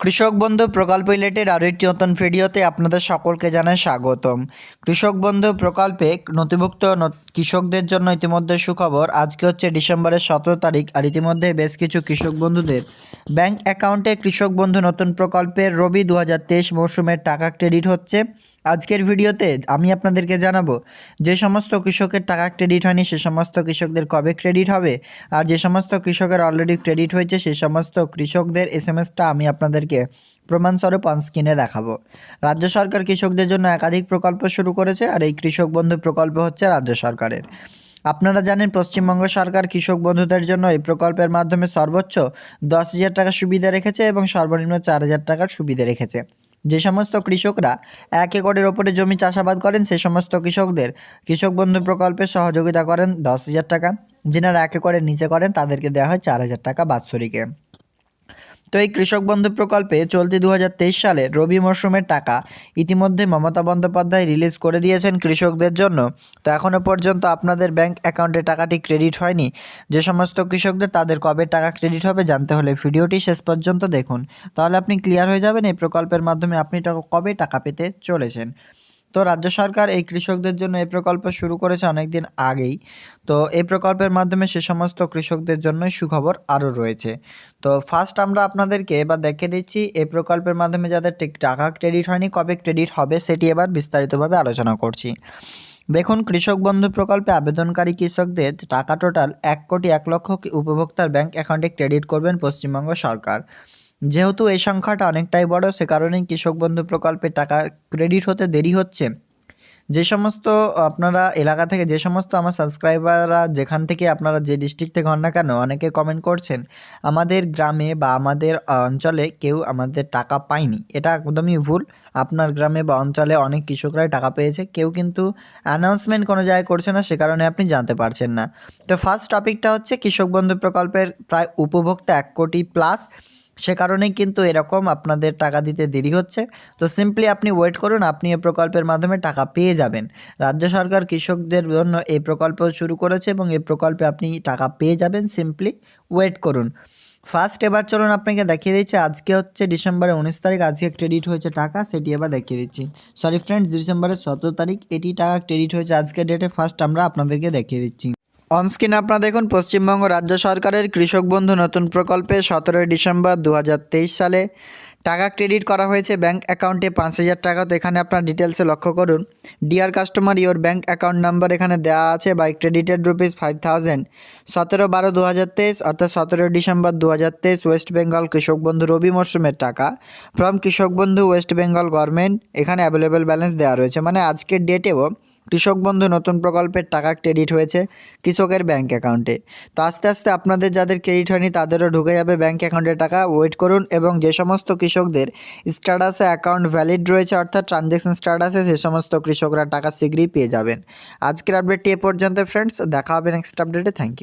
কৃষক বন্ধু প্রকল্প রিলেটেড আরও একটি নতুন ভিডিওতে আপনাদের সকলকে জানায় স্বাগতম। কৃষক বন্ধু প্রকল্পে নথিভুক্ত কৃষকদের জন্য ইতিমধ্যে সুখবর, আজকে হচ্ছে ডিসেম্বরের সতেরো তারিখ আর ইতিমধ্যে বেশ কিছু কৃষক বন্ধুদের ব্যাংক অ্যাকাউন্টে কৃষক বন্ধু নতুন প্রকল্পের রবি দু হাজার মরশুমের টাকা ক্রেডিট হচ্ছে। আজকের ভিডিওতে আমি আপনাদেরকে জানাব, যে সমস্ত কৃষকের টাকা ক্রেডিট হয়নি, সে সমস্ত কৃষকদের কবে ক্রেডিট হবে, আর যে সমস্ত কৃষকের অলরেডি ক্রেডিট হয়েছে সেই সমস্ত কৃষকদের এস এম এসটা আমি আপনাদেরকে প্রমাণস্বরূপ অন স্ক্রিনে দেখাবো। রাজ্য সরকার কৃষকদের জন্য একাধিক প্রকল্প শুরু করেছে, আর এই কৃষক বন্ধু প্রকল্প হচ্ছে রাজ্য সরকারের। আপনারা জানেন, পশ্চিমবঙ্গ সরকার কৃষক বন্ধুদের জন্য এই প্রকল্পের মাধ্যমে সর্বোচ্চ দশ হাজার টাকা সুবিধা রেখেছে এবং সর্বনিম্ন চার হাজার টাকার সুবিধা রেখেছে। যে সমস্ত কৃষকরা এক একরের ওপরে জমি চাষাবাদ করেন সেই সমস্ত কৃষকদের কৃষক বন্ধু প্রকল্পে সহযোগিতা করেন দশ হাজার টাকা। যেনারা এক একরের নিচে করেন, তাদেরকে দেওয়া হয় চার হাজার টাকা বাৎসরিকে। তো এই কৃষক বন্ধু প্রকল্পে চলতি দু হাজার তেইশ সালে রবি মরশুমের টাকা ইতিমধ্যে মমতা বন্দ্যোপাধ্যায় রিলিজ করে দিয়েছেন কৃষকদের জন্য। তো এখনও পর্যন্ত আপনাদের ব্যাংক অ্যাকাউন্টে টাকাটি ক্রেডিট হয়নি। যে সমস্ত কৃষকদের, তাদের কবে টাকা ক্রেডিট হবে জানতে হলে ভিডিওটি শেষ পর্যন্ত দেখুন। তাহলে আপনি ক্লিয়ার হয়ে যাবেন এই প্রকল্পের মাধ্যমে আপনি কবে টাকা পেতে চলেছেন। তো রাজ্য সরকার এই কৃষকদের জন্য এই প্রকল্প শুরু করেছে অনেক দিন আগেই। তো এই প্রকল্পের মাধ্যমে সে সমস্ত কৃষকদের জন্যই সুখবর আরও রয়েছে। তো ফার্স্ট আমরা আপনাদেরকে এবার দেখে দিচ্ছি এই প্রকল্পের মাধ্যমে যাদের টাকা ক্রেডিট হয়নি, কবে ক্রেডিট হবে সেটি এবার বিস্তারিতভাবে আলোচনা করছি। দেখুন, কৃষক বন্ধু প্রকল্পে আবেদনকারী কৃষকদের টাকা টোটাল এক কোটি এক লক্ষ উপভোক্তার ব্যাংক অ্যাকাউন্টে ক্রেডিট করবেন পশ্চিমবঙ্গ সরকার। যেহেতু এই সংখ্যাটা অনেকটাই বড়, সে কারণেই কৃষক বন্ধু প্রকল্পে টাকা ক্রেডিট হতে দেরি হচ্ছে। যে সমস্ত আপনারা এলাকা থেকে, যে সমস্ত আমার সাবস্ক্রাইবাররা যেখান থেকে আপনারা যে ডিস্ট্রিক্ট থেকে হন না কেন, অনেকে কমেন্ট করছেন, আমাদের গ্রামে বা আমাদের অঞ্চলে কেউ আমাদের টাকা পায়নি। এটা একদমই ভুল। আপনার গ্রামে বা অঞ্চলে অনেক কৃষকরাই টাকা পেয়েছে। কেউ কিন্তু অ্যানাউন্সমেন্ট কোনো জায়গায় করছে না, সে কারণে আপনি জানতে পারছেন না। তো ফার্স্ট টপিকটা হচ্ছে কৃষক বন্ধু প্রকল্পের প্রায় উপভোক্তা এক কোটি প্লাস সে কারণেই কিন্তু এরকম আপনাদের টাকা দিতে দেরি হচ্ছে। তো সিম্পলি আপনি ওয়েট করুন, আপনি এই প্রকল্পের মাধ্যমে টাকা পেয়ে যাবেন। রাজ্য সরকার কৃষকদের জন্য এই প্রকল্প শুরু করেছে এবং এই প্রকল্পে আপনি টাকা পেয়ে যাবেন সিম্পলি ওয়েট করুন। ফার্স্ট এবার চলুন আপনাকে দেখিয়ে দিচ্ছি, আজকে হচ্ছে ডিসেম্বরের উনিশ তারিখ, আজকে ক্রেডিট হয়েছে টাকা, সেটি এবার দেখিয়ে দিচ্ছি। সরি ফ্রেন্ডস ডিসেম্বরের সতেরো তারিখ, এটি টাকা ক্রেডিট হয়েছে, আজকের ডেটে ফার্স্ট আমরা আপনাদেরকে দেখিয়ে দিচ্ছি। অনস্ক্রিন আপনারা দেখুন পশ্চিমবঙ্গ রাজ্য সরকারের কৃষক বন্ধু নতুন প্রকল্পে সতেরোই ডিসেম্বর দু হাজার তেইশ সালে টাকা ক্রেডিট করা হয়েছে ব্যাংক অ্যাকাউন্টে পাঁচ হাজার টাকা। তো এখানে আপনার ডিটেলসে লক্ষ্য করুন। Dear customer your bank account number এখানে দেওয়া আছে by credited rupees five thousand সতেরো বারো দু হাজার তেইশ অর্থাৎ সতেরোই ডিসেম্বর দু হাজার তেইশ ওয়েস্ট বেঙ্গল কৃষক বন্ধু রবি মরশুমের টাকা from Krishak Bandhu West Bengal government এখানে অ্যাভেলেবেল ব্যালেন্স দেওয়া রয়েছে। মানে আজকের ডেটেও কৃষক বন্ধু নতুন প্রকল্পের টাকা ক্রেডিট হয়েছে কৃষকের ব্যাঙ্ক অ্যাকাউন্টে। তো আস্তে আস্তে আপনাদের যাদের ক্রেডিট হয়নি তাদেরও ঢুকে যাবে ব্যাঙ্ক অ্যাকাউন্টে টাকা। ওয়েট করুন এবং যে সমস্ত কৃষকদের স্ট্যাটাসে অ্যাকাউন্ট ভ্যালিড রয়েছে অর্থাৎ ট্রানজ্যাকশন স্ট্যাটাসে সে সমস্ত কৃষকরা টাকা শীঘ্রই পেয়ে যাবেন। আজকের আপডেটটি এ পর্যন্ত ফ্রেন্ডস দেখা হবে নেক্সট আপডেটে থ্যাংক ইউ